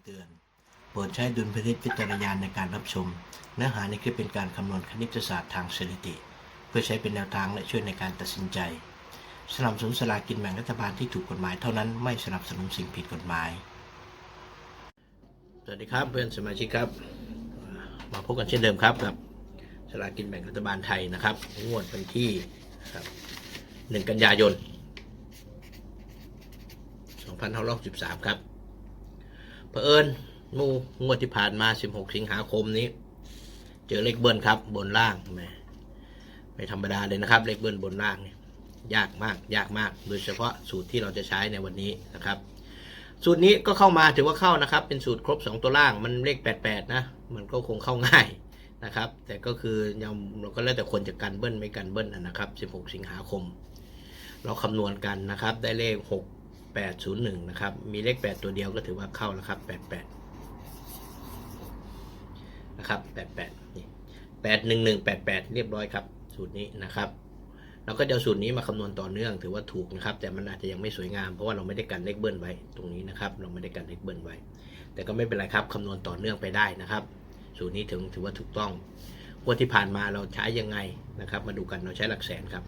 ำเตือน โปรดใช้ดุลพินิจพิจารณาในการรับชม เนื้อหาในคลิปเป็นการคำนวณคณิตศาสตร์ทางสถิติ เพื่อใช้เป็นแนวทางและช่วยในการตัดสินใจ สนับสนุนสลากินแบ่งรัฐบาลที่ถูกกฎหมายเท่านั้นไม่สนับสนุนสิ่งผิดกฎหมาย สวัสดีครับเพื่อนสมาชิกครับ มาพบกันเช่นเดิมครับกับสลากินแบ่งรัฐบาลไทยนะครับงวดวันที่ครับ1กันยายน2513ครับ เผอิญมูงวดที่ผ่านมา 16 สิงหาคมนี้ เจอเลขเบิ้ลครับ บนล่างแหมไม่ธรรมดาเลยนะครับ เลขเบิ้ลบนล่างเนี่ยยากมาก ยากมาก โดยเฉพาะสูตรที่เราจะใช้ในวันนี้นะครับ สูตรนี้ก็เข้ามาถือว่าเข้านะครับ เป็นสูตรครบ 2 ตัวล่างมันเลข 88 นะ มันก็คงเข้าง่ายนะครับ แต่ก็คือยังเราก็แล้วแต่คนจะกันเบิ้ลไม่กันเบิ้ลนะครับ 16 สิงหาคม เราคำนวณกันนะครับ ได้เลข 801 นะครับ มีเลข 8 ตัวเดียวก็ถือว่าเข้าแล้วครับ 88 นะครับ 88 นี่ 811 88 เรียบร้อยครับ สูตรนี้นะครับ เราก็เอาสูตรนี้มาคำนวณต่อเนื่องถือว่าถูกนะครับ แต่มันอาจจะยังไม่สวยงาม เพราะว่าเราไม่ได้กันเลขเบิ้ลไว้ตรงนี้นะครับ เราไม่ได้กันเลขเบิ้ลไว้ แต่ก็ไม่เป็นไรครับคำนวณต่อเนื่องไปได้นะครับ สูตรนี้ถึงถือว่าถูกต้องงวดที่ผ่านมาเราใช้ยังไงนะครับ มาดูกันเราใช้หลักแสนครับ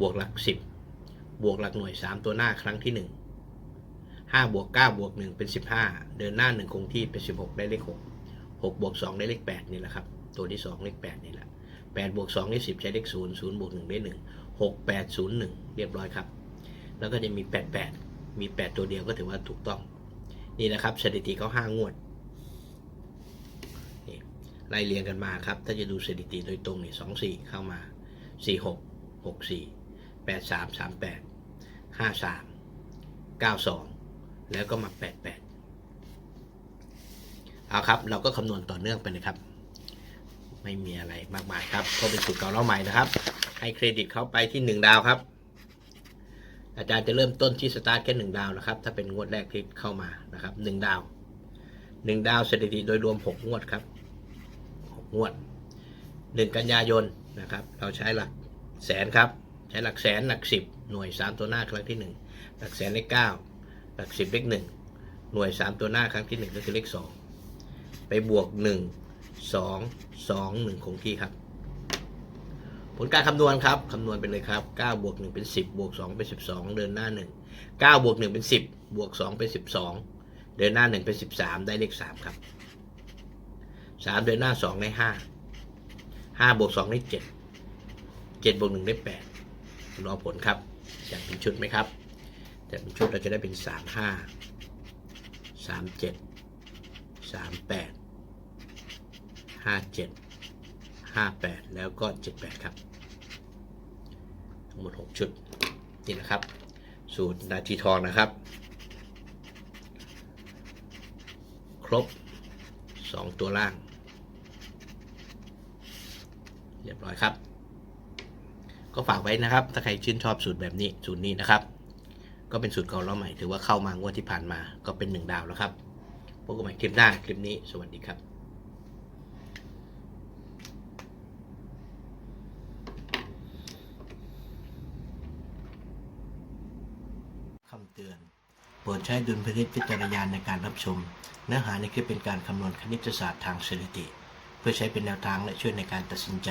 บวกหลักสิ บวกหลักหน่วยสามตัวหน้าครั้งที่หนึ่งห้าบวกเก้าบวกหนึ่งเป็นสิบห้าเดินหน้าหนึ่งคงที่เป็นสิบหกได้เลขหกหกบวกสองได้เลขแปดนี่แหละครับ ตัวที่สองเลขแปดนี่แหละแปดบวกสองได้สิบใช้เลขศูนย์ศูนย์บวกหนึ่งได้หนึ่งหกแปดศูนย์หนึ่งเรียบร้อยครับ แล้วก็จะมีแปดแปดมีแปดตัวเดียวก็ถือว่าถูกต้อง นี่นะครับสถิติเขาห้างวดนี่ไล่เรียงกันมาครับ ถ้าจะดูสถิติโดยตรงนี่สองสี่เข้ามาสี่หกหกสี่ แปดสามสามแปดห้าสามเก้าสองแล้วก็มาแปดแปดเอาครับ เราก็คำนวณต่อเนื่องไปเลยครับ ไม่มีอะไรมากมายครับก็เป็นสูตรเก่าเล่าใหม่นะครับ ให้เครดิตเขาไปที่หนึ่งดาวครับ อาจารย์จะเริ่มต้นที่สตาร์ทแค่หนึ่งดาวนะครับ ถ้าเป็นงวดแรกที่เข้ามานะครับหนึ่งดาวหนึ่งดาวสถิติโดยรวมหกงวดครับหกงวดหนึ่งกันยายนนะครับ เราใช้หลักแสนครับ ช้หลักแสนหลักสิบหน่วยสามตัวหน้าครั้งที่หนึ่งหลักแสนเลขเก้าหลักสิบเลขหนึ่งหน่วยสามตัวหน้าครั้งที่หนึ่งก็คือเลขสองไปบวกหนึ่งสองสองหนึ่งคงที่ครับ ผลการคำนวณครับคำนวณไปเลยครับ9บวก1เป็น10บวก2เป็น12เดินหน้า1 9บวก1เป็น10บวก2เป็น12เดินหน้า1เป็น13ได้เลข3ครับ3เดินหน้า2ได้5 5บวก2ได้7 7บวก1ได้8 รอผลครับจะเป็นชุดไหมครับจะเป็นชุดเราจะได้เป็น 3 5 3 7 3 8 5 7 58 แล้วก็ 78 ครับทั้งหมด 6 ชุด นี่นะครับ สูตรนาทีทองนะครับ ครบ 2 ตัวล่าง เรียบร้อยครับ ก็ฝากไว้นะครับ ถ้าใครชื่นชอบสูตรแบบนี้สูตรนี้นะครับ ก็เป็นสูตรเก่าแล้วใหม่ถือว่าเข้ามางวดที่ผ่านมาก็เป็น1ดาวแล้วครับพบกันใหม่คลิปหน้าคลิปนี้สวัสดีครับคำเตือนโปรดใช้ดุลพินิจพิจารณาในการรับชม เนื้อหาในคลิปเป็นการคำนวณคณิตศาสตร์ทางสถิติ เพื่อใช้เป็นแนวทางและช่วยในการตัดสินใจ